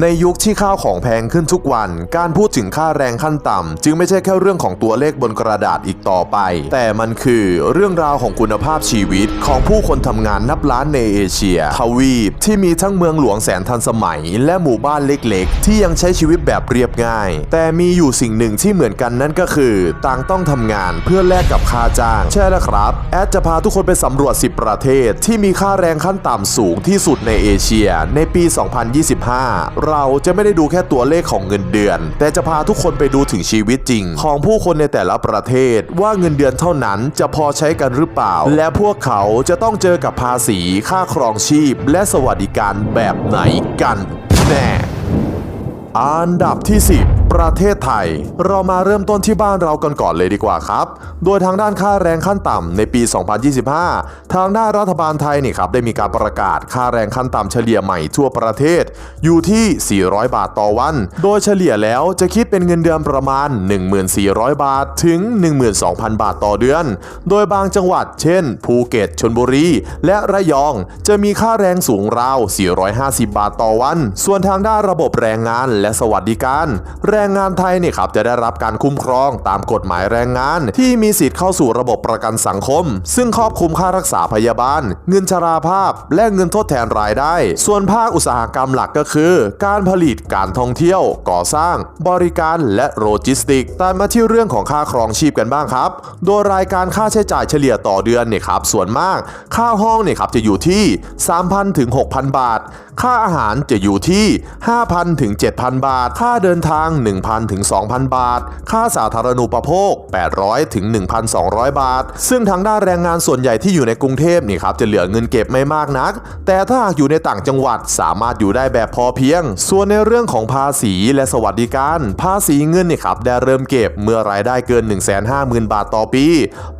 ในยุคที่ข้าวของแพงขึ้นทุกวัน การพูดถึงค่าแรงขั้นต่ำจึงไม่ใช่แค่เรื่องของตัวเลขบนกระดาษอีกต่อไป แต่มันคือเรื่องราวของคุณภาพชีวิตของผู้คนทำงานนับล้านในเอเชีย ทวีปที่มีทั้งเมืองหลวงแสนทันสมัย และหมู่บ้านเล็กๆ ที่ยังใช้ชีวิตแบบเรียบง่าย แต่มีอยู่สิ่งหนึ่งที่เหมือนกันนั่นก็คือ ต่างต้องทำงานเพื่อแลกกับค่าจ้าง ใช่แล้วครับ แอดจะพาทุกคนไปสำรวจ 10 ประเทศ ที่มีค่าแรงขั้นต่ำสูงที่สุดในเอเชีย ในปี 2025เราจะไม่ได้ดูแค่ตัวเลขของเงินเดือน แต่จะพาทุกคนไปดูถึงชีวิตจริง ของผู้คนในแต่ละประเทศว่าเงินเดือนเท่านั้นจะพอใช้กันหรือเปล่า และพวกเขาจะต้องเจอกับภาษีค่าครองชีพ และสวัสดิการแบบไหนกันแน่อันดับที่ 10 ประเทศไทย เรามาเริ่มต้นที่บ้านเรากันก่อนเลยดีกว่าครับ โดยทางด้านค่าแรงขั้นต่ำในปี 2025 ทางด้านรัฐบาลไทยนี่ครับได้มีการประกาศค่าแรงขั้นต่ำเฉลี่ยใหม่ทั่วประเทศ อยู่ที่ 400 บาทต่อวัน โดยเฉลี่ยแล้วจะคิดเป็นเงินเดือนประมาณ 1,400 บาทถึง 12,000 บาทต่อเดือน โดยบางจังหวัด เช่น ภูเก็ตชลบุรี และระยอง จะมีค่าแรงสูงราว 450 บาทต่อวัน ส่วนทางด้านระบบแรงงานและสวัสดิการแรงงานไทยเนี่ยครับจะได้รับการคุ้มครองตามกฎหมายแรงงาน ที่มีสิทธิ์เข้าสู่ระบบประกันสังคม ซึ่งครอบคลุมค่ารักษาพยาบาล เงินชราภาพ และเงินทดแทนรายได้ ส่วนภาคอุตสาหกรรมหลักก็คือ การผลิตการท่องเที่ยว ก่อสร้าง บริการและโลจิสติกตามมาที่เรื่องของค่าครองชีพกันบ้างครับ โดยรายการค่าใช้จ่ายเฉลี่ยต่อเดือนเนี่ยครับส่วนมาก ค่าห้องเนี่ยครับจะอยู่ที่ 3,000ถึง6,000 บาท ค่าอาหารจะอยู่ที่ 5,000ถึง7,000 บาท ค่าเดินทาง1,000ถึง2,000 บาท ค่าสาธารณูปโภค 800ถึง1,200 บาท ซึ่งทางด้านแรงงานส่วนใหญ่ที่อยู่ในกรุงเทพนี่ครับจะเหลือเงินเก็บไม่มากนัก แต่ถ้าหากอยู่ในต่างจังหวัดสามารถอยู่ได้แบบพอเพียง ส่วนในเรื่องของภาษีและสวัสดิการ ภาษีเงินนี่ครับได้เริ่มเก็บเมื่อรายได้เกิน 150,000 บาทต่อปี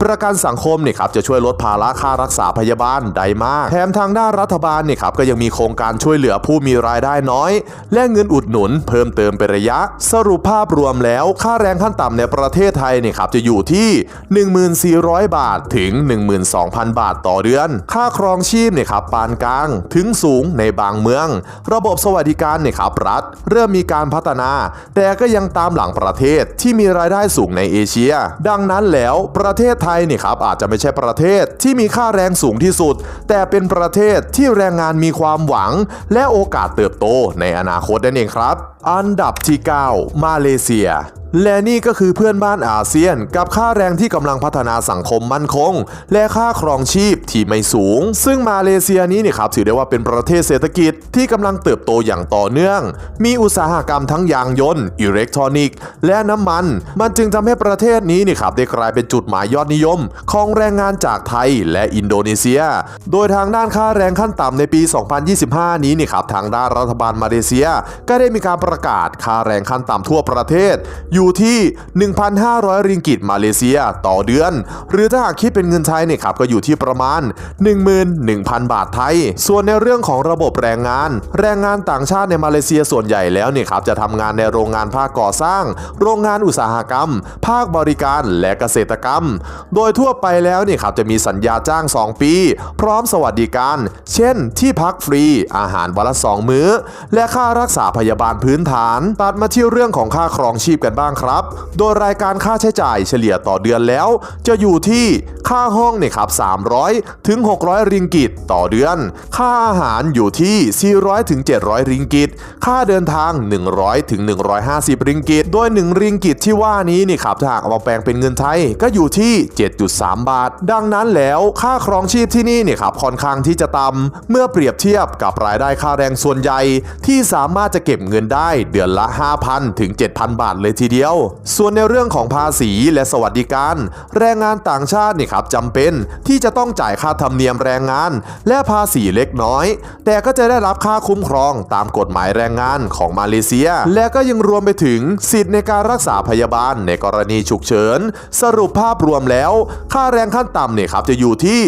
ประกันสังคมนี่ครับจะช่วยลดภาระค่ารักษาพยาบาลได้มาก แถมทางด้านรัฐบาลนี่ครับก็ยังมีโครงการช่วยเหลือผู้มีรายได้น้อย และเงินอุดหนุนเพิ่มเติมเป็นระยะสรุปภาพรวมแล้วค่าแรงขั้นต่ำในประเทศไทยเนี่ยครับจะอยู่ที่ 1400 บาทถึง 12,000 บาทต่อเดือน ค่าครองชีพเนี่ยครับปานกลางถึงสูงในบางเมือง ระบบสวัสดิการเนี่ยครับรัฐ เริ่มมีการพัฒนา แต่ก็ยังตามหลังประเทศที่มีรายได้สูงในเอเชีย ดังนั้นแล้วประเทศไทยเนี่ยครับอาจจะไม่ใช่ประเทศที่มีค่าแรงสูงที่สุด แต่เป็นประเทศที่แรงงานมีความหวัง และโอกาสเติบโตในอนาคตนั่นเองครับ อันดับที่ 9มาเลเซีย และนี่ก็คือเพื่อนบ้านอาเซียน กับค่าแรงที่กำลังพัฒนาสังคมมั่นคง และค่าครองชีพที่ไม่สูง ซึ่งมาเลเซียนี้เนี่ยครับถือได้ว่าเป็นประเทศเศรษฐกิจที่กำลังเติบโตอย่างต่อเนื่อง มีอุตสาหกรรมทั้งยางยนต์อิเล็กทรอนิกส์ และน้ำมัน มันจึงทำให้ประเทศนี้นี่ครับได้กลายเป็นจุดหมายยอดนิยม ของแรงงานจากไทยและอินโดนีเซีย โดยทางด้านค่าแรงขั้นต่ำในปี 2025 นี้นี่ครับทางด้านรัฐบาลมาเลเซีย ก็ได้มีการประกาศค่าแรงขั้นต่ำทั่วประเทศอยูู่่ที่ 1,500 ริงกิตมาเลเซียต่อเดือน หรือถ้าหากคิดเป็นเงินไทยเนี่ยครับก็อยู่ที่ประมาณ 11,000 บาทไทย ส่วนในเรื่องของระบบแรงงาน แรงงานต่างชาติในมาเลเซียส่วนใหญ่แล้วเนี่ยครับจะทำงานในโรงงานภาคก่อสร้าง โรงงานอุตสาหกรรม ภาคบริการและเกษตรกรรม โดยทั่วไปแล้วเนี่ยครับจะมีสัญญาจ้าง 2 ปี พร้อมสวัสดิการ เช่น ที่พักฟรี อาหารวันละ 2 มื้อ และค่ารักษาพยาบาลพื้นฐาน ตัดมาที่เรื่องของค่าครองชีพกันบ้างครับ โดยรายการค่าใช้จ่ายเฉลี่ยต่อเดือนแล้ว จะอยู่ที่ค่าห้องเนี่ยครับ 300 ถึง 600 ริงกิตต่อเดือน ค่าอาหารอยู่ที่ 400 ถึง 700 ริงกิต ค่าเดินทาง 100 ถึง 150 ริงกิต โดย 1 ริงกิตที่ว่านี้นี่ครับถ้าหากเอามาแปลงเป็นเงินไทยก็อยู่ที่ 7.3 บาท ดังนั้นแล้วค่าครองชีพที่นี่เนี่ยครับค่อนข้างที่จะต่ำเมื่อเปรียบเทียบกับรายได้ค่าแรงส่วนใหญ่ ที่สามารถจะเก็บเงินได้เดือนละ 5,000 ถึง 7,000 บาทเลยทีเดียวส่วนในเรื่องของภาษีและสวัสดิการ แรงงานต่างชาตินี่ครับจำเป็นที่จะต้องจ่ายค่าธรรมเนียมแรงงาน และภาษีเล็กน้อย แต่ก็จะได้รับค่าคุ้มครองตามกฎหมายแรงงานของมาเลเซีย และก็ยังรวมไปถึงสิทธิ์ในการรักษาพยาบาลในกรณีฉุกเฉิน สรุปภาพรวมแล้ว ค่าแรงขั้นต่ำเนี่ยครับจะอยู่ที่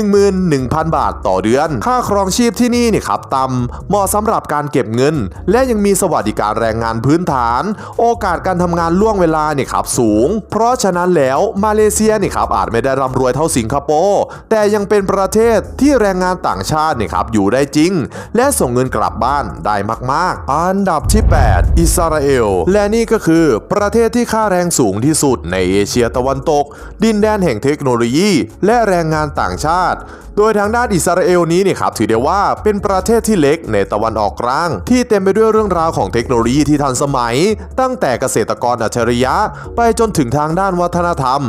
11,000 บาทต่อเดือน ค่าครองชีพที่นี่เนี่ยครับต่ำเหมาะสำหรับการเก็บเงิน และยังมีสวัสดิการแรงงานพื้นฐาน โอกาสการทำงานล่วงเวลาเนี่ยครับสูง เพราะฉะนั้นแล้วมาเลเซียเนี่ยครับอาจไม่ได้ร่ำรวยเท่าสิงคโปร์แต่ยังเป็นประเทศที่แรงงานต่างชาติเนี่ยครับอยู่ได้จริง และส่งเงินกลับบ้านได้มาก ๆ อันดับที่ 8 อิสราเอล และนี่ก็คือประเทศที่ค่าแรงสูงที่สุดในเอเชียตะวันตก ดินแดนแห่งเทคโนโลยี และแรงงานต่างชาติ โดยทางด้านอิสราเอลนี้เนี่ยครับถือได้ว่าเป็นประเทศที่เล็กในตะวันออกกลาง ที่เต็มไปด้วยเรื่องราวของเทคโนโลยีที่ทันสมัย ตั้งแต่เกษตรกรอัจฉริยะ ไปจนถึงทางด้านวัฒนธรรม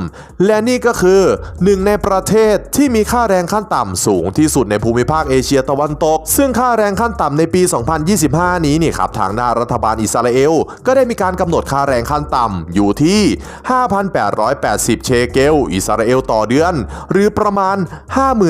และนี่ก็คือหนึ่งในประเทศที่มีค่าแรงขั้นต่ำสูงที่สุดในภูมิภาคเอเชียตะวันตก ซึ่งค่าแรงขั้นต่ำในปี 2025 นี้นี่ครับทางด้านรัฐบาลอิสราเอล ก็ได้มีการกำหนดค่าแรงขั้นต่ำอยู่ที่ 5,880 เชเกล อิสราเอลต่อเดือน หรือประมาณ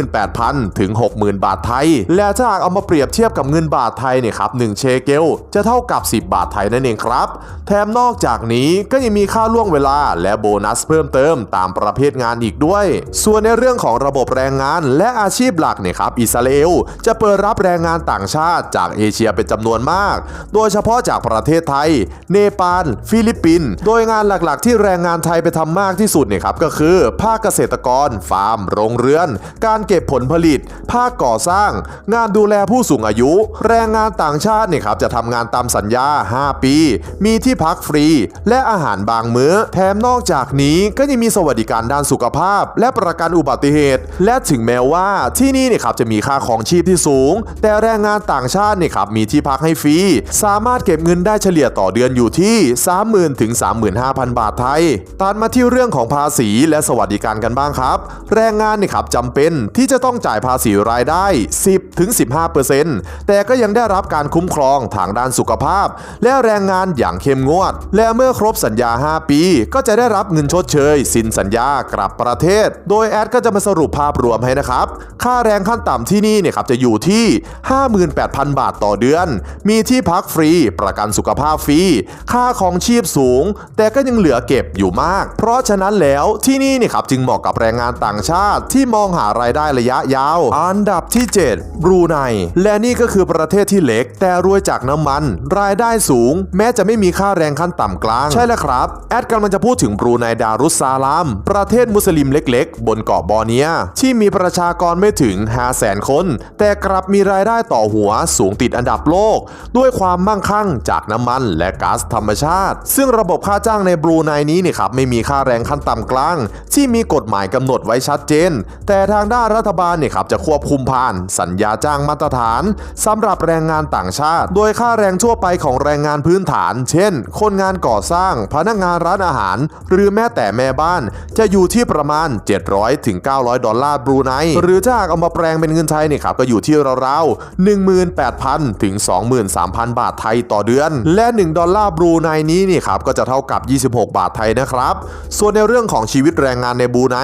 58,000 ถึง 60,000 บาทไทย และถ้าหากเอามาเปรียบเทียบกับเงินบาทไทยเนี่ยครับ1เชเกลจะเท่ากับ 10 บาทไทยนั่นเองครับ แถมนอกจากนี้ก็ยังมีค่าล่วงเวลาและโบนัสเพิ่มเติมตามประเภทงานอีกด้วย ส่วนในเรื่องของระบบแรงงานและอาชีพหลักเนี่ยครับอิสราเอลจะเปิดรับแรงงานต่างชาติจากเอเชียเป็นจำนวนมาก โดยเฉพาะจากประเทศไทย เนปาล ฟิลิปปินส์โดยงานหลักๆ ที่แรงงานไทยไปทำมากที่สุดเนี่ยครับก็คือ ภาคเกษตรกร ฟาร์ม โรงเรือน การเก็บผลผลิต ภาคก่อสร้าง งานดูแลผู้สูงอายุ แรงงานต่างชาติเนี่ยครับจะทำงานตามสัญญา 5 ปี มีที่พักฟรีและอาหารบางมื้อ แถมนอกจากนี้ก็ยังมีสวัสดิการด้านสุขภาพ และประกันอุบัติเหตุ และถึงแม้ว่าที่นี่เนี่ยครับจะมีค่าของชีพที่สูง แต่แรงงานต่างชาติเนี่ยครับมีที่พักให้ฟรี สามารถเก็บเงินได้เฉลี่ยต่อเดือนอยู่ที่ 30,000ถึง35,000 บาทไทยตัดมาที่เรื่องของภาษีและสวัสดิการกันบ้างครับ แรงงานเนี่ยครับจำเป็นที่จะต้องจ่ายภาษีรายได้ 10ถึง15%แต่ก็ยังได้รับการคุ้มครองทางด้านสุขภาพ และแรงงานอย่างเข้มงวด และเมื่อครบสัญญา 5 ปี ก็จะได้รับเงินชดเชย สินสัญญากลับประเทศ โดยแอดก็จะมาสรุปภาพรวมให้นะครับ ค่าแรงขั้นต่ำที่นี่เนี่ยครับจะอยู่ที่ 58,000 บาทต่อเดือน มีที่พักฟรี ประกันสุขภาพฟรี ค่าของชีพสูง แต่ก็ยังเหลือเก็บอยู่มาก เพราะฉะนั้นแล้วที่นี่เนี่ยครับจึงเหมาะกับแรงงานต่างชาติที่มองหารายได้ระยะยาว อันดับที่ 7 บรูไน และนี่ก็คือประเทศที่เล็ก แต่รวยจากน้ำมัน รายได้สูง แม้จะไม่มีค่าแรงขั้นต่ำกลางใช่แล้วครับ แอดกำลังจะพูดถึงบรูไนดารุสซาลาม ประเทศมุสลิมเล็กๆ บนเกาะบอร์เนีย ที่มีประชากรไม่ถึง 5 0 0 0 0 0 คน แต่กลับมีรายได้ต่อหัวสูงติดอันดับโลก ด้วยความมั่งคั่งจากน้ำมันและก๊าซธรรมชาติ ซึ่งระบบค่าจ้างในบรูไนนี้เนี่ยครับไม่มีค่าแรงขั้นต่ำกลาง ที่มีกฎหมายกำหนดไว้ชัดเจน แต่ทางด้านรัฐบาลเนี่ยครับจะควบคุมผ่านสัญญาจ้างมาตรฐานสำหรับแรงงานต่างชาติ โดยค่าแรงทั่วไปของแรงงานพื้นฐาน เช่น คนงานก่อสร้างพนักงานร้านอาหาร หรือแม้แต่แม่บ้านจะอยู่ที่ประมาณ 700ถึง900 ดอลลาร์บรูไนหรือถ้าเอามาแปลงเป็นเงินไทยเนี่ยครับก็อยู่ที่ราวๆ18,000 ถึง 23,000 บาทไทยต่อเดือน และ 1 ดอลลาร์บรูไนนี้นี่ครับก็จะเท่ากับ 26 บาทไทยนะครับ ส่วนในเรื่องของชีวิตแรงงานในบรูไน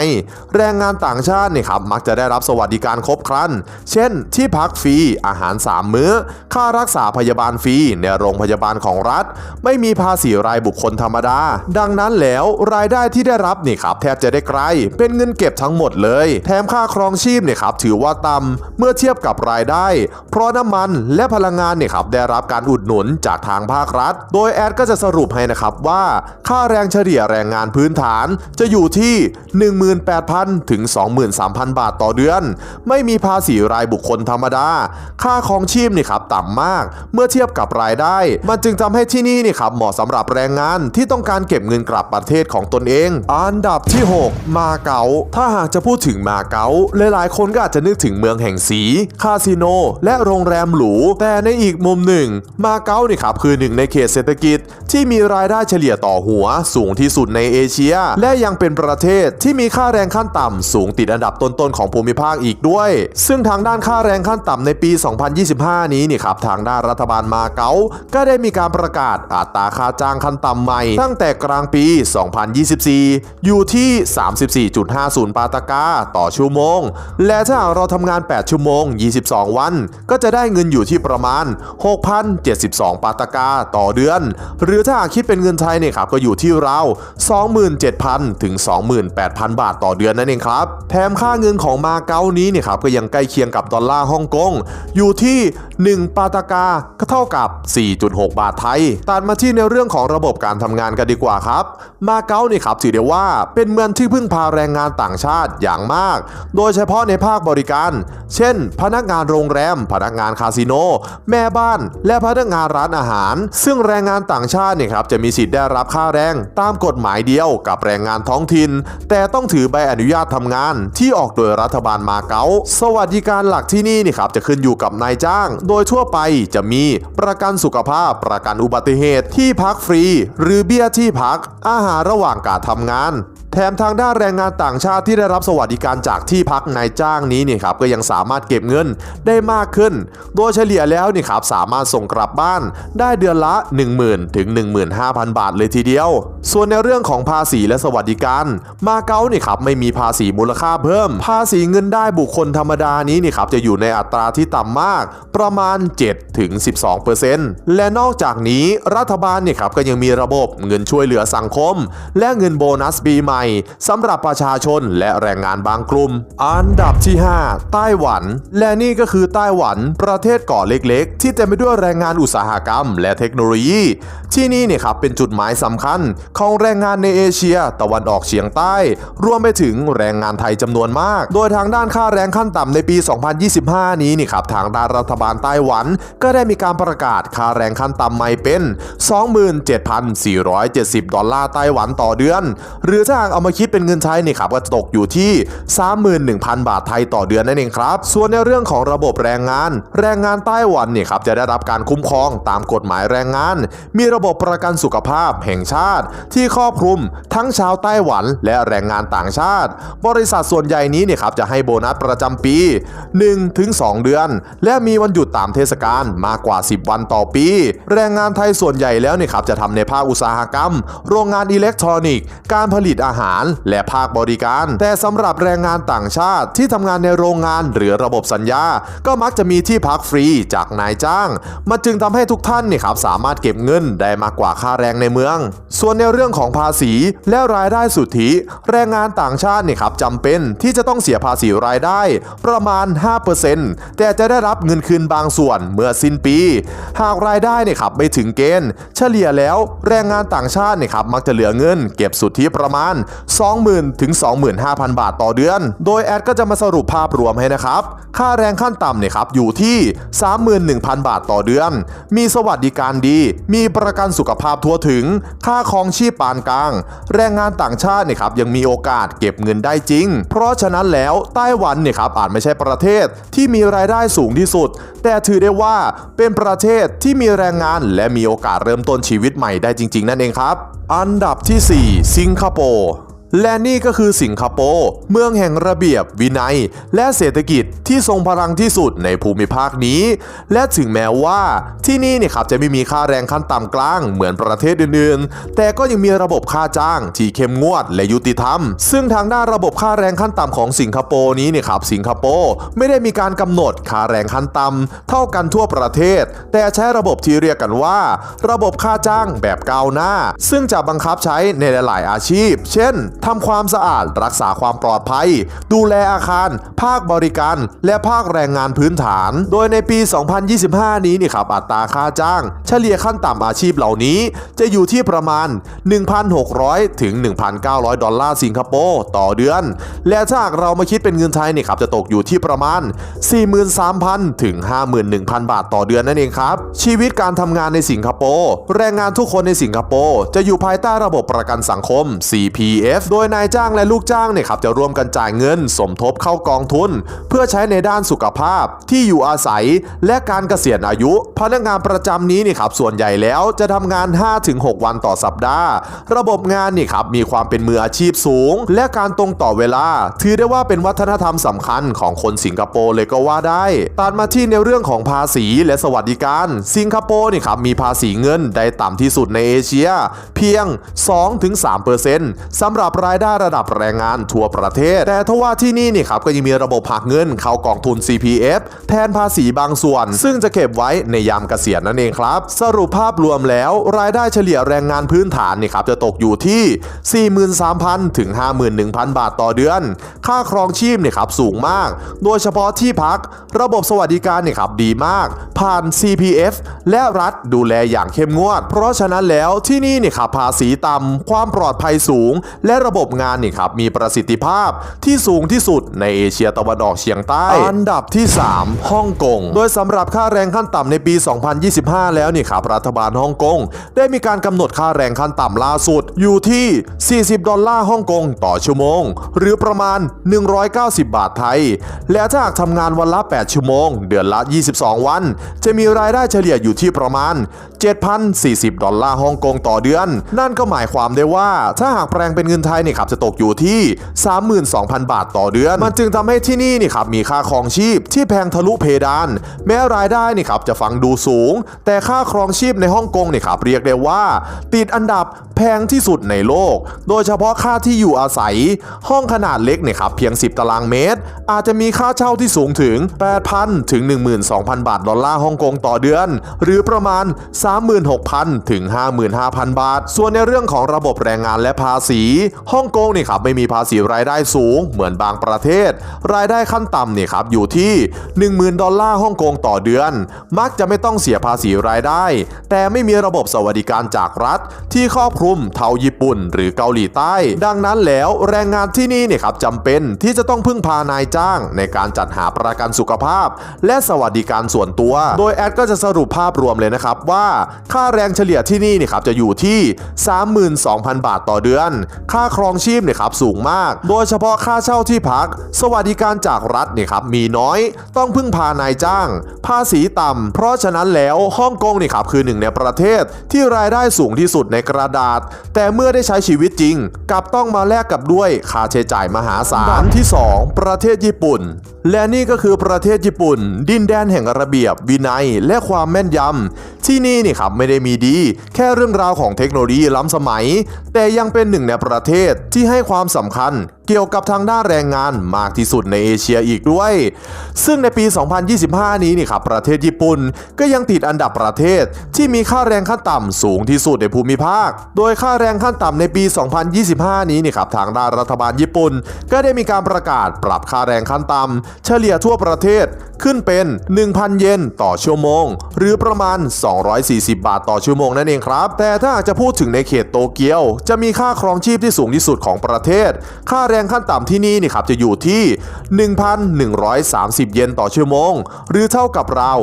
แรงงานต่างชาติเนี่ยครับมักจะได้รับสวัสดิการครบครัน เช่น ที่พักฟรีอาหาร 3 มื้อ ค่ารักษาพยาบาลฟรีในโรงพยาบาลของรัฐ ไม่มีภาษีรายบุคคลธรรมดา ดังนั้นแล้วรายได้ที่ได้รับนี่ครับแทบจะได้ไกล เป็นเงินเก็บทั้งหมดเลย แถมค่าครองชีพเนี่ยครับถือว่าต่ำเมื่อเทียบกับรายได้ เพราะน้ำมันและพลังงานเนี่ยครับได้รับการอุดหนุนจากทางภาครัฐ โดยแอดก็จะสรุปให้นะครับว่า ค่าแรงเฉลี่ยแรงงานพื้นฐานจะอยู่ที่ 18,000 ถึง 23,000 บาทต่อเดือน ไม่มีภาษีรายบุคคลธรรมดา ค่าครองชีพนี่ครับต่ำมาก เมื่อเทียบกับรายได้ มันจึงทำให้ที่นี่นี่ครับเหมาะสำหรับแรงงานที่ต้องการเก็บเงินกลับประเทศของตนเอง อันดับที่ 6 มาเก๊า ถ้าหากจะพูดถึงมาเก๊าหลายๆ คนก็อาจจะนึกถึงเมืองแห่งสี คาสิโน และโรงแรมหรู แต่ในอีกมุมหนึ่ง มาเก๊านี่ครับคือหนึ่งในเขตเศรษฐกิจ ที่มีรายได้เฉลี่ยต่อหัว สูงที่สุดในเอเชีย และยังเป็นประเทศที่มีค่าแรงขั้นต่ำสูงติดอันดับต้นๆของภูมิภาคอีกด้วย ซึ่งทางด้านค่าแรงขั้นต่ำในปี 2025 นี้นี่ครับทางด้านรัฐบาลมาเก๊าก็ได้มีการประกาศอัตราค่าจ้างขั้นต่ำใหม่ตั้งแต่กลางปี 2024 อยู่ที่ 34.50 ปาตากาต่อชั่วโมง และถ้าเราทำงาน 8 ชั่วโมง 22 วัน ก็จะได้เงินอยู่ที่ประมาณ 6,072 ปาตากาต่อเดือน หรือถ้าคิดเป็นเงินไทยเนี่ยครับก็อยู่ที่ราว 27,000 ถึง 28,000 บาทต่อเดือนนั่นเองครับ แถมค่าเงินของมาเก๊านี้เนี่ยครับก็ยังใกล้เคียงกับดอลลาร์ฮ่องกง อยู่ที่ 1 ปาตากาก็เท่ากับ 4.6 บาทไทย ตัดมาที่ในเรื่องของระบบการทำงานกันดีกว่าครับ มาเก๊านี่ครับถือได้ว่าเป็นเมืองที่พึ่งพาแรงงานต่างชาติอย่างมาก โดยเฉพาะในภาคบริการ เช่น พนักงานโรงแรม พนักงานคาสิโน แม่บ้าน และพนักงานร้านอาหาร ซึ่งแรงงานต่างชาติเนี่ยครับจะมีสิทธิ์ได้รับค่าแรงตามกฎหมายเดียวกับแรงงานท้องถิ่น แต่ต้องถือใบอนุญาตทำงานที่ออกโดยรัฐบาลมาเก๊า สวัสดิการหลักที่นี่นี่ครับจะขึ้นอยู่กับนายจ้าง โดยทั่วไปจะมีประกันสุขภาพ ประกันอุบัติเหตุ ที่พักฟรีหรือเบี้ยที่พัก อาหารระหว่างการทำงาน แถมทางด้านแรงงานต่างชาติที่ได้รับสวัสดิการจากที่พักนายจ้างนี้เนี่ยครับก็ยังสามารถเก็บเงินได้มากขึ้น โดยเฉลี่ยแล้วนี่ครับสามารถส่งกลับบ้านได้เดือนละ 10,000 ถึง 15,000 บาทเลยทีเดียว ส่วนในเรื่องของภาษีและสวัสดิการมาเก๊านี่ครับไม่มีภาษีมูลค่าเพิ่ม ภาษีเงินได้บุคคลธรรมดานี้นี่ครับจะอยู่ในอัตราที่ต่ำมากประมาณ7ถึง12%และนอกจากนี้รัฐบาลเนี่ยครับก็ยังมีระบบเงินช่วยเหลือสังคม และเงินโบนัสปีใหม่สำหรับประชาชนและแรงงานบางกลุ่ม อันดับที่ 5 ไต้หวัน และนี่ก็คือไต้หวัน ประเทศเกาะเล็ก ๆ ที่เต็มไปด้วยแรงงานอุตสาหกรรม และเทคโนโลยี ที่นี่เนี่ยครับเป็นจุดหมายสำคัญ ของแรงงานในเอเชีย ตะวันออกเฉียงใต้ รวมไปถึงแรงงานไทยจำนวนมาก โดยทางด้านค่าแรงขั้นต่ำในปี 2025 นี้นี่ครับทางด้านรัฐบาลไต้หวัน ก็ได้มีการประกาศค่าแรงขั้นต่ำใหม่เป็น 27,470 ดอลลาร์ไต้หวันต่อเดือน หรือถ้าหากเอามาคิดเป็นเงินไทยนี่ครับก็ตกอยู่ที่ 31,000 บาทไทยต่อเดือนนั่นเองครับ ส่วนในเรื่องของระบบแรงงาน แรงงานไต้หวันเนี่ยครับจะได้รับการคุ้มครองตามกฎหมายแรงงาน มีระบบประกันสุขภาพแห่งชาติ ที่ครอบคลุมทั้งชาวไต้หวันและแรงงานต่างชาติ บริษัทส่วนใหญ่นี้เนี่ยครับจะให้โบนัสประจำปี 1-2 เดือน และมีวันหยุดตามเทศกาลมากกว่า 10 วันต่อปี แรงงานไทยส่วนใหญ่แล้วเนี่ยครับจะทำในภาคอุตสาหกรรม โรงงานอิเล็กทรอนิกส์ การผลิตอาหารและภาคบริการ แต่สำหรับแรงงานต่างชาติที่ทำงานในโรงงานหรือระบบสัญญา ก็มักจะมีที่พักฟรีจากนายจ้าง มันจึงทำให้ทุกท่านเนี่ยครับสามารถเก็บเงินได้มากกว่าค่าแรงในเมือง ส่วนในเรื่องของภาษีและรายได้สุทธิ แรงงานต่างชาติเนี่ยครับจำเป็นที่จะต้องเสียภาษีรายได้ ประมาณ 5%แต่จะได้รับเงินคืนบางส่วนเมื่อสิ้นปี หากรายได้เนี่ยครับไม่ถึงเกณฑ์ เฉลี่ยแล้วแรงงานต่างชาติเนี่ยครับมักจะเหลือเงิน เก็บสุทธิประมาณ20,000 ถึง 25,000 บาทต่อเดือน โดยแอดก็จะมาสรุปภาพรวมให้นะครับ ค่าแรงขั้นต่ำเนี่ยครับอยู่ที่ 31,000 บาทต่อเดือน มีสวัสดิการดี มีประกันสุขภาพทั่วถึง ค่าครองชีพปานกลาง แรงงานต่างชาติเนี่ยครับยังมีโอกาสเก็บเงินได้จริง เพราะฉะนั้นแล้วไต้หวันเนี่ยครับอาจไม่ใช่ประเทศที่มีรายได้สูงที่สุด แต่ถือได้ว่าเป็นประเทศที่มีแรงงานและมีโอกาสเริ่มต้นชีวิตใหม่ได้จริง ๆ นั่นเองครับ อันดับที่ 4 สิงคโปร์ และนี่ก็คือสิงคโปร์เมืองแห่งระเบียบวินัย และเศรษฐกิจที่ทรงพลังที่สุดในภูมิภาคนี้ และถึงแม้ว่าที่นี่เนี่ยครับจะไม่มีค่าแรงขั้นต่ำกลางเหมือนประเทศอื่นๆ แต่ก็ยังมีระบบค่าจ้างที่เข้มงวดและยุติธรรม ซึ่งทางด้านระบบค่าแรงขั้นต่ำของสิงคโปร์นี้เนี่ยครับสิงคโปร์ไม่ได้มีการกำหนดค่าแรงขั้นต่ำเท่ากันทั่วประเทศ แต่ใช้ระบบที่เรียกกันว่า ระบบค่าจ้างแบบก้าวหน้า ซึ่งจะบังคับใช้ในหลาย ๆ อาชีพ เช่นทำความสะอาดรักษาความปลอดภัย ดูแลอาคาร ภาคบริการ และภาคแรงงานพื้นฐาน โดยในปี 2025 นี้นี่ครับอัตราค่าจ้าง เฉลี่ยขั้นต่ำอาชีพเหล่านี้ จะอยู่ที่ประมาณ 1,600 ถึง 1,900 ดอลลาร์สิงคโปร์ต่อเดือน และถ้าเรามาคิดเป็นเงินไทยนี่ครับจะตกอยู่ที่ประมาณ 43,000 ถึง 51,000 บาทต่อเดือนนั่นเองครับ ชีวิตการทำงานในสิงคโปร์แรงงานทุกคนในสิงคโปร์จะอยู่ภายใต้ระบบประกันสังคม CPF โดยนายจ้างและลูกจ้างเนี่ยครับจะร่วมกันจ่ายเงิน สมทบเข้ากองทุน เพื่อใช้ในด้านสุขภาพที่อยู่อาศัย และการเกษียณอายุ พนักงานประจำนี้นี่ครับส่วนใหญ่แล้วจะทำงาน 5-6 วันต่อสัปดาห์ ระบบงานนี่ครับมีความเป็นมืออาชีพสูง และการตรงต่อเวลา ถือได้ว่าเป็นวัฒนธรรมสำคัญของคนสิงคโปร์เลยก็ว่าได้ตัดมาที่ในเรื่องของภาษีและสวัสดิการ สิงคโปร์นี่ครับมีภาษีเงินได้ต่ำที่สุดในเอเชีย เพียง 2-3%สำหรับรายได้ระดับแรงงานทั่วประเทศ แต่ทว่าที่นี่นี่ครับก็ยังมีระบบหักเงินเข้ากองทุน CPF แทนภาษีบางส่วน ซึ่งจะเก็บไว้ในยามเกษียณนั่นเองครับ สรุปภาพรวมแล้ว รายได้เฉลี่ยแรงงานพื้นฐานนี่ครับจะตกอยู่ที่ 43,000 ถึง 51,000 บาทต่อเดือน ค่าครองชีพนี่ครับสูงมาก โดยเฉพาะที่พัก ระบบสวัสดิการนี่ครับดีมาก ผ่าน CPF และรัฐดูแลอย่างเข้มงวด เพราะฉะนั้นแล้วที่นี่นี่ครับภาษีต่ำความปลอดภัยสูง และระบบงานนี่ครับมีประสิทธิภาพที่สูงที่สุดในเอเชียตะวันออกเฉียงใต้ อันดับที่ 3 ฮ่องกง โดยสำหรับค่าแรงขั้นต่ำในปี 2025 แล้วนี่ครับรัฐบาลฮ่องกงได้มีการกำหนดค่าแรงขั้นต่ำล่าสุดอยู่ที่ 40 ดอลลาร์ฮ่องกงต่อชั่วโมง หรือประมาณ 190 บาทไทย และถ้าหากทำงานวันละ 8 ชั่วโมง เดือนละ 22 วัน จะมีรายได้เฉลี่ยอยู่ที่ประมาณ 7,040 ดอลลาร์ฮ่องกงต่อเดือน นั่นก็หมายความได้ว่า ถ้าหากแปลงเป็นเงินไทยเนี่ยครับจะตกอยู่ที่ 32,000 บาทต่อเดือน มันจึงทำให้ที่นี่นี่ครับมีค่าครองชีพที่แพงทะลุเพดาน แม้รายได้นี่ครับจะฟังดูสูง แต่ค่าครองชีพในฮ่องกงเนี่ยครับเรียกได้ว่า ติดอันดับแพงที่สุดในโลก โดยเฉพาะค่าที่อยู่อาศัย ห้องขนาดเล็กเนี่ยครับเพียง 10 ตารางเมตร อาจจะมีค่าเช่าที่สูงถึง 8,000 ถึง 12,000 บาท ดอลลาร์ฮ่องกงต่อเดือน หรือประมาณ36,000 ถึง 55,000 บาท ส่วนในเรื่องของระบบแรงงานและภาษีฮ่องกงนี่ครับไม่มีภาษีรายได้สูง เหมือนบางประเทศ รายได้ขั้นต่ำเนี่ยครับอยู่ที่ 10,000 ดอลลาร์ฮ่องกงต่อเดือน มักจะไม่ต้องเสียภาษีรายได้ แต่ไม่มีระบบสวัสดิการจากรัฐ ที่ครอบคลุมเท่าญี่ปุ่น หรือเกาหลีใต้ ดังนั้นแล้วแรงงานที่นี่เนี่ยครับจำเป็นที่จะต้องพึ่งพานายจ้าง ในการจัดหาประกันสุขภาพ และสวัสดิการส่วนตัว โดยแอดก็จะสรุปภาพรวมเลยนะครับว่าค่าแรงเฉลี่ยที่นี่เนี่ยครับจะอยู่ที่ 32,000 บาทต่อเดือน ค่าครองชีพเนี่ยครับสูงมาก โดยเฉพาะค่าเช่าที่พัก สวัสดิการจากรัฐเนี่ยครับมีน้อย ต้องพึ่งพานายจ้าง ภาษีต่ำ เพราะฉะนั้นแล้วฮ่องกงนี่ครับคือหนึ่งในประเทศที่รายได้สูงที่สุดในกระดาษ แต่เมื่อได้ใช้ชีวิตจริงกลับต้องมาแลกกับด้วยค่าใช้จ่ายมหาศาลอันที่ 2 ประเทศญี่ปุ่น และนี่ก็คือประเทศญี่ปุ่น ดินแดนแห่งระเบียบวินัยและความแม่นยำที่นี่นี่ครับไม่ได้มีดี แค่เรื่องราวของเทคโนโลยีล้ำสมัย แต่ยังเป็นหนึ่งในประเทศที่ให้ความสำคัญ เกี่ยวกับทางด้านแรงงานมากที่สุดในเอเชียอีกด้วย ซึ่งในปี 2025 นี้นี่ครับประเทศญี่ปุ่นก็ยังติดอันดับประเทศที่มีค่าแรงขั้นต่ำสูงที่สุดในภูมิภาค โดยค่าแรงขั้นต่ำในปี 2025 นี้นี่ครับทางด้านรัฐบาลญี่ปุ่น ก็ได้มีการประกาศปรับค่าแรงขั้นต่ำเฉลี่ยทั่วประเทศขึ้นเป็น 1,000 เยนต่อชั่วโมง หรือประมาณ 240 บาทต่อชั่วโมงนั่นเองครับ แต่ถ้าหากจะพูดถึงในเขตโตเกียว จะมีค่าครองชีพที่สูงที่สุดของประเทศ ค่าแรรงขั้นต่ำที่นี่นี่ครับจะอยู่ที่ 1,130 เยนต่อชั่วโมง หรือเท่ากับราว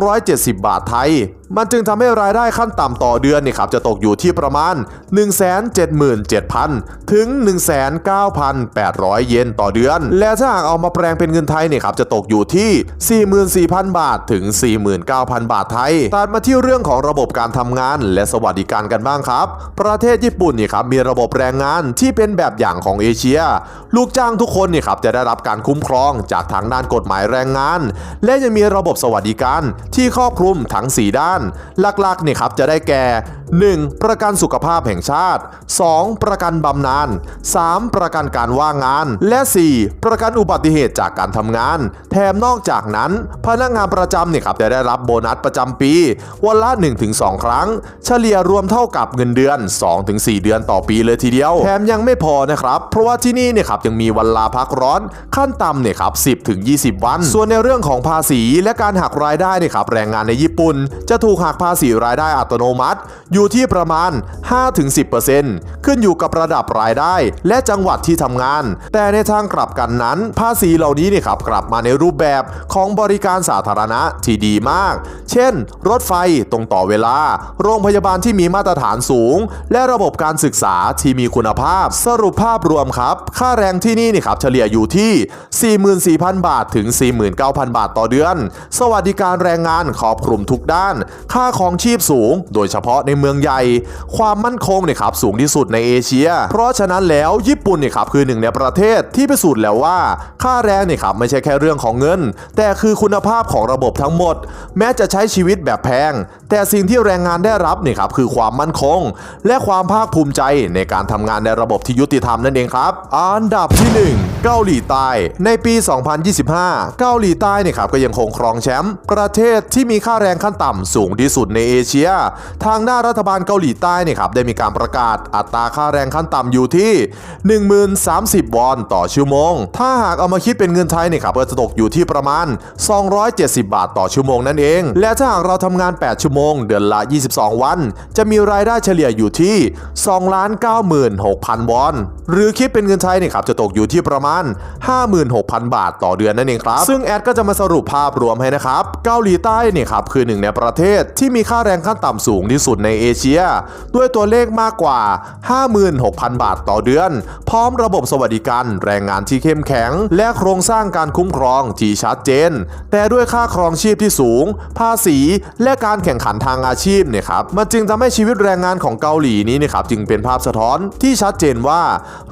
270 บาทไทย มันจึงทำให้รายได้ขั้นต่ำต่อเดือนนี่ครับจะตกอยู่ที่ประมาณ 177,000 ถึง 19,800 เยนต่อเดือน และถ้าหากเอามาแปลงเป็นเงินไทยนี่ครับจะตกอยู่ที่ 44,000 บาทถึง 49,000 บาทไทยตัดมาที่เรื่องของระบบการทำงานและสวัสดิการกันบ้างครับ ประเทศญี่ปุ่นนี่ครับมีระบบแรงงานที่เป็นแบบอย่างของเอเชีย ลูกจ้างทุกคนนี่ครับจะได้รับการคุ้มครองจากทางด้านกฎหมายแรงงาน และยังมีระบบสวัสดิการที่ครอบคลุมทั้ง 4 ด้านหลักๆนี่ยครับจะได้แก่ 1. ประกันสุขภาพแห่งชาติ 2. ประกันบำนาญ 3. ประกันการว่างงาน และ 4. ประกันอุบัติเหตุจากการทำงาน แถมนอกจากนั้น พนักงานประจำเนี่ยครับจะได้รับโบนัสประจำปี วันละ 1-2 ครั้ง เฉลี่ยรวมเท่ากับเงินเดือน 2-4 เดือนต่อปีเลยทีเดียว แถมยังไม่พอนะครับ เพราะว่าที่นี่เนี่ยครับยังมีวันลาพักร้อนขั้นต่ำเนี่ยครับ10-20 วัน ส่วนในเรื่องของภาษีและการหักรายได้เนี่ยครับแรงงานในญี่ปุ่นจะถูกหักภาษีรายได้อัตโนมัติ อยู่ที่ประมาณ 5-10%ขึ้นอยู่กับระดับรายได้และจังหวัดที่ทำงาน แต่ในทางกลับกันนั้น ภาษีเหล่านี้เนี่ยครับกลับมาในรูปแบบของบริการสาธารณะที่ดีมาก เช่น รถไฟตรงต่อเวลา โรงพยาบาลที่มีมาตรฐานสูง และระบบการศึกษาที่มีคุณภาพ สรุปภาพรวมครับ ค่าแรงที่นี่นี่ครับเฉลี่ยอยู่ที่ 44,000 บาทถึง 49,000 บาทต่อเดือน สวัสดิการแรงงานครอบคลุมทุกด้านค่าครองชีพสูง โดยเฉพาะในเมืองใหญ่ ความมั่นคงเนี่ยครับสูงที่สุดในเอเชีย เพราะฉะนั้นแล้วญี่ปุ่นเนี่ยครับคือหนึ่งในประเทศที่พิสูจน์แล้วว่า ค่าแรงเนี่ยครับไม่ใช่แค่เรื่องของเงิน แต่คือคุณภาพของระบบทั้งหมด แม้จะใช้ชีวิตแบบแพง แต่สิ่งที่แรงงานได้รับเนี่ยครับคือความมั่นคง และความภาคภูมิใจในการทำงานในระบบที่ยุติธรรมนั่นเองครับ อันดับที่ 1 เกาหลีใต้ ในปี 2025 เกาหลีใต้เนี่ยครับก็ยังคงครองแชมป์ประเทศที่มีค่าแรงขั้นต่ำสูงที่สุดในเอเชีย ทางหน้ารัฐบาลเกาหลีใต้เนี่ยครับได้มีการประกาศอัตราค่าแรงขั้นต่ำอยู่ที่10,030 วอนต่อชั่วโมง ถ้าหากเอามาคิดเป็นเงินไทยเนี่ยครับก็จะตกอยู่ที่ประมาณ 270 บาทต่อชั่วโมงนั่นเอง และถ้าหากเราทำงาน 8 ชั่วโมง เดือนละ 22 วัน จะมีรายได้เฉลี่ยอยู่ที่ 2,96,000 วอน หรือคิดเป็นเงินไทยเนี่ยครับจะตกอยู่ที่ประมาณ56,000 บาทต่อเดือนนั่นเองครับ ซึ่งแอดก็จะมาสรุปภาพรวมให้นะครับ เกาหลีใต้เนี่ยครับคือหนึ่งในประเทศที่มีค่าแรงขั้นต่ำสูงที่สุดในเอเชีย ด้วยตัวเลขมากกว่า 56,000 บาทต่อเดือน พร้อมระบบสวัสดิการแรงงานที่เข้มแข็ง และโครงสร้างการคุ้มครองที่ชัดเจน แต่ด้วยค่าครองชีพที่สูง ภาษี และการแข่งขันทางอาชีพเนี่ยครับมันจึงทำให้ชีวิตแรงงานของเกาหลีนี้เนะครับจึงเป็นภาพสะท้อนที่ชัดเจนว่า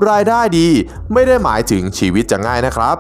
รายได้ดีไม่ได้หมายถึงชีวิตจะง่ายนะครับ